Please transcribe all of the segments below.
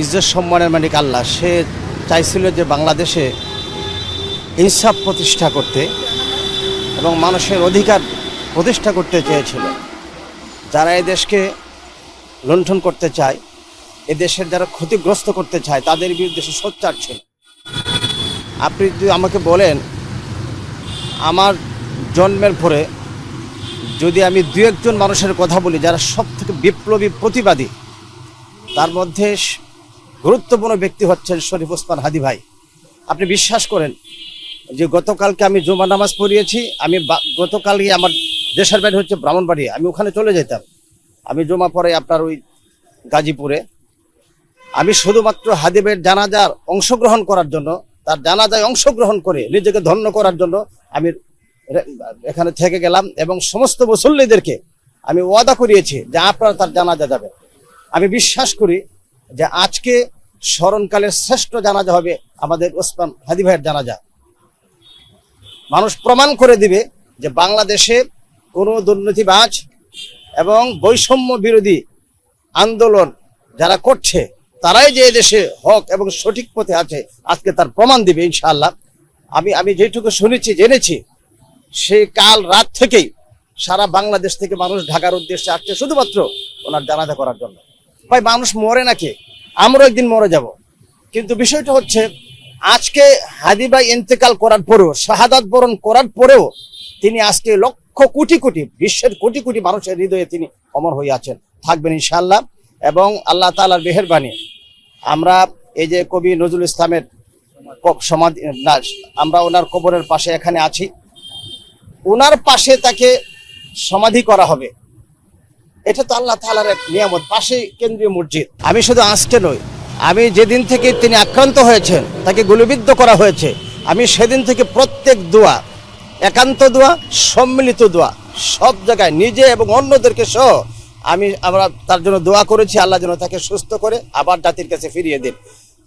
ইজ্জত সম্মানের মালিক আল্লাহ। সে চাইছিল যে বাংলাদেশে ইনসাফ প্রতিষ্ঠা করতে এবং মানুষের অধিকার প্রতিষ্ঠা করতে চেয়েছিল। যারা দেশকে লুণ্ঠন করতে চায়, এ দেশের যারা ক্ষতিগ্রস্ত করতে চায়, তাদের বিরুদ্ধে সে সোচ্চার ছিল। আপনি যদি আমাকে বলেন, আমার জন্মের পরে যদি আমি দু একজন মানুষের কথা বলি, যারা সব থেকে বিপ্লবী, প্রতিবাদী, তার মধ্যে গুরুত্বপূর্ণ ব্যক্তি হচ্ছেন শরীফ ওসমান হাদি ভাই। আপনি বিশ্বাস করেন যে গতকালকে আমি জুমা নামাজ পড়িয়েছি, আমি গতকালই আমার দেশের বাড়ি হচ্ছে ব্রাহ্মণবাড়ি, আমি ওখানে চলে যেতাম আমি জমা পড়ে আপনার ওই গাজীপুরে। আমি শুধুমাত্র হাদিবের জানাজার অংশগ্রহণ করার জন্য, তার জানাজায় অংশগ্রহণ করে নিজেকে ধন্য করার জন্য আমি এখানে থেকে গেলাম এবং সমস্ত মুসল্লিদেরকে আমি ওয়াদা করিয়েছি যে আপনারা তার জানাজা যাবে আমি বিশ্বাস করি যে আজকে স্মরণকালের শ্রেষ্ঠ জানাজা হবে আমাদের ওসমান হাদি ভাইয়ের জানাজা। মানুষ প্রমাণ করে দিবে যে বাংলাদেশে কোনো দুর্নীতিবাজ এবং বৈষম্য বিরোধী আন্দোলন যারা করছে, তারাই যে দেশে হক এবং সঠিক পথে আছে, আজকে তার প্রমাণ দিবে ইনশাআল্লাহ। আমি আমি যেটুকু শুনেছি, জেনেছি, সে কাল রাত থেকেই সারা বাংলাদেশ থেকে মানুষ ঢাকার উদ্দেশ্যে আসছে শুধুমাত্র ওনার জানাজা করার জন্য। ভাই, মানুষ মরে নাকি? আমরাও একদিন মরে যাব। কিন্তু বিষয়টা হচ্ছে, আজকে হাদিবাই ইন্তেকাল করার পরেও, শাহাদাত বরণ করার পরেও তিনি আজকে লক্ষ কোটি কোটি, বিশ্বের কোটি কোটি মানুষের হৃদয়ে তিনি অমর হয়ে আছেন, থাকবেন ইনশাআল্লাহ। এবং আল্লাহ তাআলার মেহেরবানি, আমরা এই যে কবি নজরুল ইসলামের সমাধি আমরা ওনার কবরের পাশে এখানে আছি। ওনার পাশে তাকে সমাধি করা হবে। এটা তো আল্লাহ তালার এক নিয়ামত। পাশে কেন্দ্রীয় মসজিদ। আমি শুধু আজকে নই, আমি যেদিন থেকে তিনি আক্রান্ত হয়েছেন, তাকে গুলিবিদ্ধ করা হয়েছে, আমি সেদিন থেকে প্রত্যেক দোয়া, একান্ত দোয়া, সম্মিলিত দোয়া, সব জায়গায় নিজে এবং অন্যদেরকে সহ আমি আমরা তার জন্য দোয়া করেছি, আল্লাহ যেন তাকে সুস্থ করে আবার জাতির কাছে ফিরিয়ে দিন।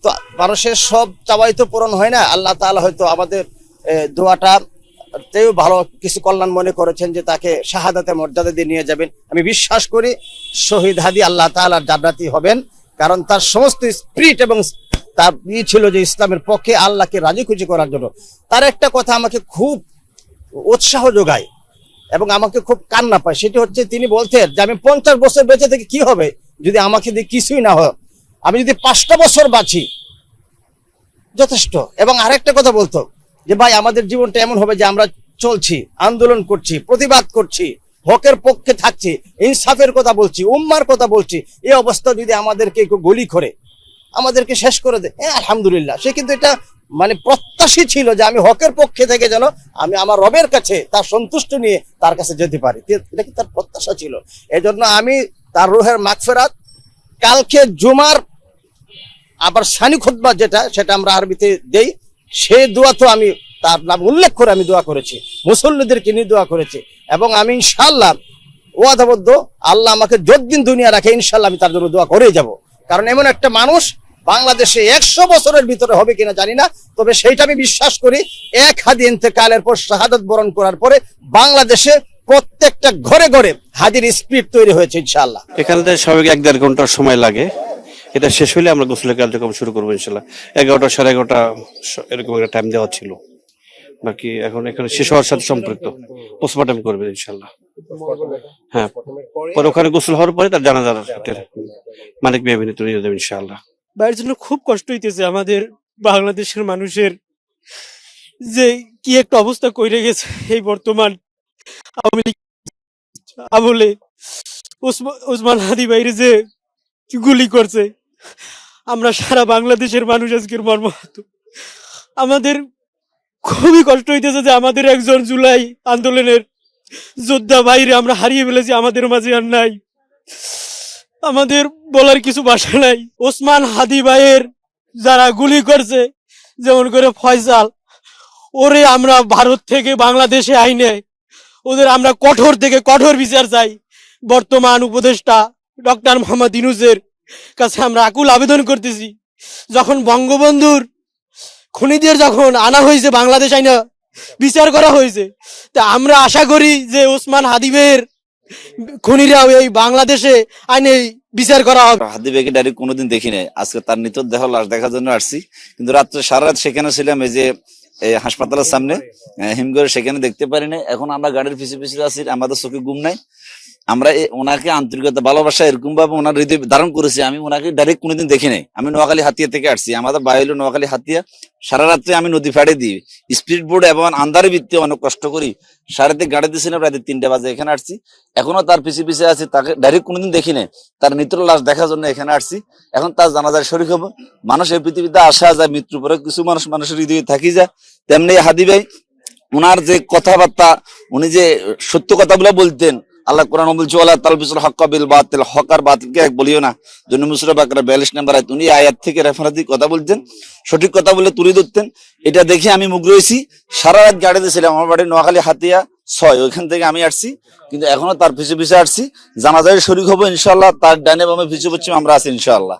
তো মানুষের সব চাওয়াই তো পূরণ হয় না, আল্লাহ তাআলা হয়তো আমাদের দোয়াটা তেও ভালো কিছু কল্যাণ মনে করেছেন যে তাকে শাহাদাতে মর্যাদা দিয়ে নিয়ে যাবেন। আমি বিশ্বাস করি শহীদ হাদি আল্লাহ তাআলার জান্নাতি হবেন, কারণ তার সমস্ত স্পিরিট এবং তার ই ছিল যে ইসলামের পক্ষে আল্লাহকে রাজি খুশি করার জন্য। তার একটা কথা আমাকে খুব উৎসাহ যোগায় এবং আমাকে খুব কান্না পায়, সেটি হচ্ছে তিনি বলতেন যে, আমি পঞ্চাশ বছর বেঁচে থেকে কি হবে? যদি আমাকে দিয়ে কিছুই না হয়, আমি যদি পাঁচটা বছর বাঁচি, যথেষ্ট। এবং আরেকটা কথা বলতো যে ভাই, আমাদের জীবনটা এমন হবে যে আমরা চলছি, আন্দোলন করছি, প্রতিবাদ করছি, হকের পক্ষে থাকছি, ইনসাফের কথা বলছি, উম্মার কথা বলছি, এই অবস্থা যদি আমাদেরকে গুলি করে, আমাদেরকে শেষ করে দেয় হ্যাঁ আলহামদুলিল্লাহ। সে কিন্তু এটা মানে প্রত্যাশী ছিল যে আমি হকের পক্ষে থেকে যেন আমি আমার রবের কাছে তার সন্তুষ্ট নিয়ে তার কাছে যেতে পারি। এটা কি তার প্রত্যাশা ছিল? এজন্য আমি তার রুহের মাগফেরাত, কালকে জুমার আবার সানি খুতবা যেটা, সেটা আমরা আরবিতে দেই। সেই দোয়া তো আমি তার নাম উল্লেখ করে আমি দোয়া করেছি। মুসল্লিদেরকে নিয়ে দোয়া করেছি এবং আমি ইনশাল্লাহ ওয়াদাবদ্ধ, আল্লাহ আমাকে যতদিন দুনিয়া রাখে ইনশাল্লাহ আমি তার জন্য দোয়া করেই যাব। কারণ এমন একটা মানুষ বাংলাদেশে একশো বছরের ভিতরে হবে কিনা জানি না, তবে সেইটা আমি বিশ্বাস করি, এক হাদি ইন্তেকালের পর শাহাদত বরণ করার পরে বাংলাদেশে প্রত্যেকটা ঘরে ঘরে হাদির স্পিড তৈরি হয়েছে ইনশাল্লাহ এখানে স্বাভাবিক এক দেড় ঘণ্টার সময় লাগে। এটা শেষ হলে আমরা গোসলের কার্যক্রম শুরু করব ইনশাল্লাহ। এগারোটা সাড়ে এগারোটা এরকম একটা টাইম দেওয়া ছিল। বাকি এখন এখানে শেষ হওয়ার সাথে সম্পৃক্ত। পোস্টমর্টম করবে ইনশাল্লাহ। হ্যাঁ পরে ওখানে গোসল হওয়ার পরে তার জানাজার মানিক মেহবিনে তুলে দেবে ইনশাল্লাহ। ভাইয়ের জন্য খুব কষ্ট হইতেছে আমাদের বাংলাদেশের মানুষের যে কি একটা অবস্থা কইরে গেছে এই বর্তমান আওয়ামী লীগ আমলে। ওসমা- ওসমান হাদি বাইরে যে গুলি করছে আমরা সারা বাংলাদেশের মানুষ আজকের মর্মাহত। আমাদের খুবই কষ্ট হইতেছে যে আমাদের একজন জুলাই আন্দোলনের যোদ্ধা বাইরে আমরা হারিয়ে ফেলেছি, আমাদের মাঝে আর নাই। আমাদের বলার কিছু ভাষা নাই। ওসমান হাদি ভাইয়ের যারা গুলি করছে, যেমন করে ফয়সাল, ওরে আমরা ভারত থেকে বাংলাদেশে আইনে ওদের আমরা কঠোর থেকে কঠোর বিচার চাই। বর্তমান উপদেষ্টা ডক্টর মোহাম্মদ ইনুজের কাছে আমরা আকুল আবেদন করতেছি। যখন বঙ্গবন্ধুর খুনিদের যখন আনা হয়েছে বাংলাদেশ আইনা বিচার করা হয়েছে, তা আমরা আশা করি যে ওসমান হাদিবের খুনিরা এই বাংলাদেশে আইনে বিচার করা হবে। হাদি ডাইরেক্ট কোনোদিন দেখি নাই। আজকে তার নিতর দেহ লাশ দেখার জন্য আসছি। কিন্তু রাত্রে সারা রাত সেখানে ছিলাম, এই যে, এই হাসপাতালের সামনে হিমঘরে সেখানে দেখতে পারি না এখন আমরা গাড়ির পিছু পিছু আছি, আমাদের চোখে ঘুম নাই। আমরা ওনাকে আন্তরিকতা, ভালোবাসা এরকম ভাবে ওনার হৃদয় ধারণ করেছি। আমি ওনাকে ডাইরেক্ট কোনোদিন দেখি নাই। আমি নোয়াখালী হাতিয়া থেকে আসছি। আমাদের বাড়ি হলো নোয়াখালী হাতিয়া। সারা রাত্রে আমি নদী ফাড়ে দিই। স্পিড বোর্ড এবং আন্ধারে ভিত্তি অনেক কষ্ট করি। সাড়ে তিন গাড়ি দিয়েছিলাম রাতে তিনটে বাজে এখানে আসছি। এখনও তার পিছিয়ে পিছিয়ে আছি, তাকে ডাইরেক্ট কোনোদিন দেখি নাই। তার নিত্র লাশ দেখার জন্য এখানে আসছি। এখন তার জানাজার শরীর হব। মানুষ এই পৃথিবীতে আসা যায় মৃত্যুর পরে কিছু মানুষ মানুষের হৃদয়ে থাকি যায় তেমনি হাদি ভাই, ওনার যে কথাবার্তা, উনি যে সত্য কথাগুলো বলতেন আল্লাহ কোরআন বলছে, ওয়ালা তালবিসুল হক বিল বাতিল। হক আর বাতিলকে এক বলিও না। জন্য মুসরা বাকরা বিয়াল্লিশ নাম্বার আয়াত, উনি আয়াত থেকে রেফারেন্স কথা বলতেন সঠিক কথা বলে তুলে ধরতেন। এটা দেখে আমি মুগ্ধ হয়েছি। সারা রাত গাড়িতে ছিলাম, আমার বাড়ি নোয়াখালী হাতিয়া ছয়, ওইখান থেকে আমি আসছি, কিন্তু এখনও তার পিছু পিছু আসছি। জানাজায় শরিক হব ইনশাল্লাহ তার ডানে বামে পিছু পশ্চিম আমরা আছি ইনশাল্লাহ